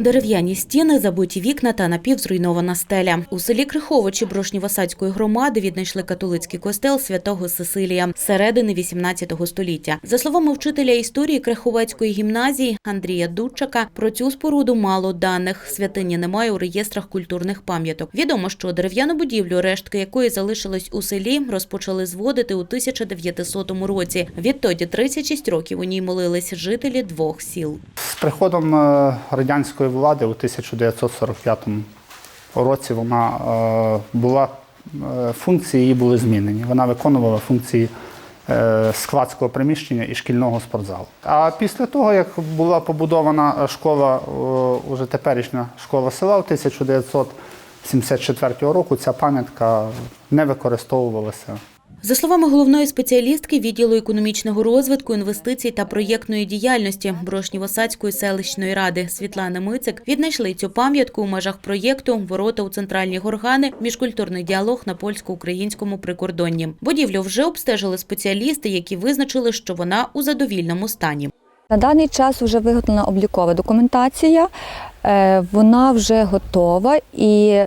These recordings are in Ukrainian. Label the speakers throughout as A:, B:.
A: Дерев'яні стіни, забиті вікна та напівзруйнована стеля. У селі Криховичі Брошнівосадської громади віднайшли католицький костел святого Сесилія середини 18 століття. За словами вчителя історії Криховецької гімназії Андрія Дудчака, про цю споруду мало даних. Святині немає у реєстрах культурних пам'яток. Відомо, що дерев'яну будівлю, рештки якої залишились у селі, розпочали зводити у 1900 році. Відтоді 36 років у ній молились жителі двох сіл.
B: З приходом е, радянської влади у 1945 році вона е, була е, функції її були змінені. Вона виконувала функції е, складського приміщення і шкільного спортзалу. А після того, як була побудована школа, уже теперішня школа села у 1974 року, ця пам'ятка не використовувалася.
A: За словами головної спеціалістки відділу економічного розвитку, інвестицій та проєктної діяльності Брошнівосадської селищної ради Світлани Мицик, віднайшли цю пам'ятку у межах проєкту Ворота у центральні горгани міжкультурний діалог на польсько-українському прикордонні. Будівлю вже обстежили спеціалісти, які визначили, що вона у задовільному стані.
C: На даний час вже виготовлена облікова документація, е, вона вже готова і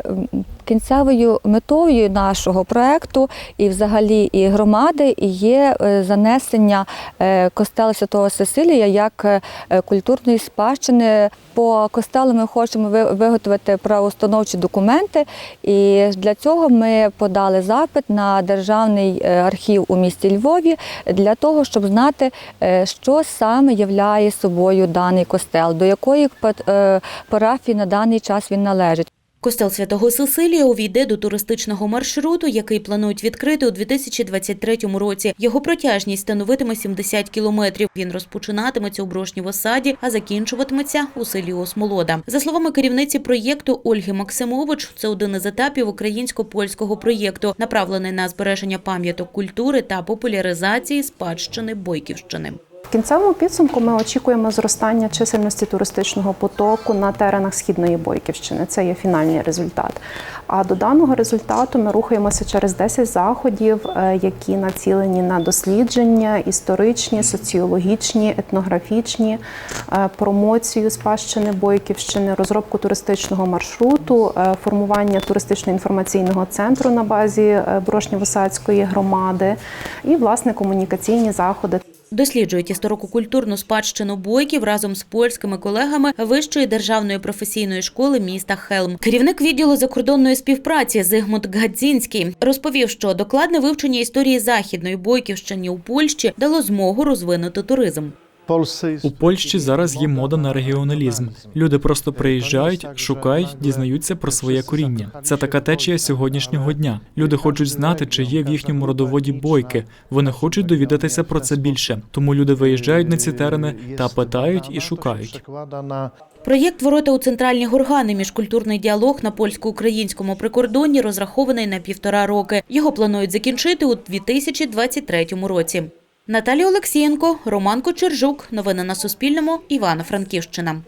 C: кінцевою метою нашого проекту і взагалі і громади є е, занесення е, костела Святого Сесилія як е, культурної спадщини. По костелу ми хочемо виготовити правоустановчі документи, і для цього ми подали запит на державний архів у місті Львові для того, щоб знати, що саме являє собою даний костел, до якої парафії на даний час він належить.
A: Костел святого Сесилія увійде до туристичного маршруту, який планують відкрити у 2023 році. Його протяжність становитиме 70 кілометрів. Він розпочинатиметься у Брошнівосаді, а закінчуватиметься у селі Осмолода. За словами керівниці проєкту Ольги Максимович, це один із етапів українсько-польського проєкту, направлений на збереження пам'яток культури та популяризації спадщини Бойківщини.
D: В кінцевому підсумку ми очікуємо зростання чисельності туристичного потоку на теренах східної Бойківщини. Це є фінальний результат. А до даного результату ми рухаємося через 10 заходів, е, які націлені на дослідження, історичні, соціологічні, етнографічні, е, промоцію спадщини Бойківщини, розробку туристичного маршруту, е, формування туристично-інформаційного центру на базі Брошнєвосадської громади і власне комунікаційні заходи.
A: Досліджують історико-культурну спадщину бойків разом з польськими колегами Вищої державної професійної школи міста Хелм. Керівник відділу закордонної співпраці Зигмунд Гадзінський розповів, що докладне вивчення історії західної бойківщини у Польщі дало змогу розвинути туризм.
E: У Польщі зараз є мода на регіоналізм. Люди просто приїжджають, шукають, дізнаються про своє коріння. Це така течія сьогоднішнього дня. Люди хочуть знати, чи є в їхньому родоводі бойки. Вони хочуть довідатися про це більше. Тому люди виїжджають на ці терени та питають і шукають.
A: Проєкт Ворота у центральні горгани міжкультурний діалог на польсько-українському прикордонні розрахований на півтора роки. Його планують закінчити у 2023 році. Наталія Олексієнко, Роман Кочержук. Новини на Суспільному. Івано-Франківщина.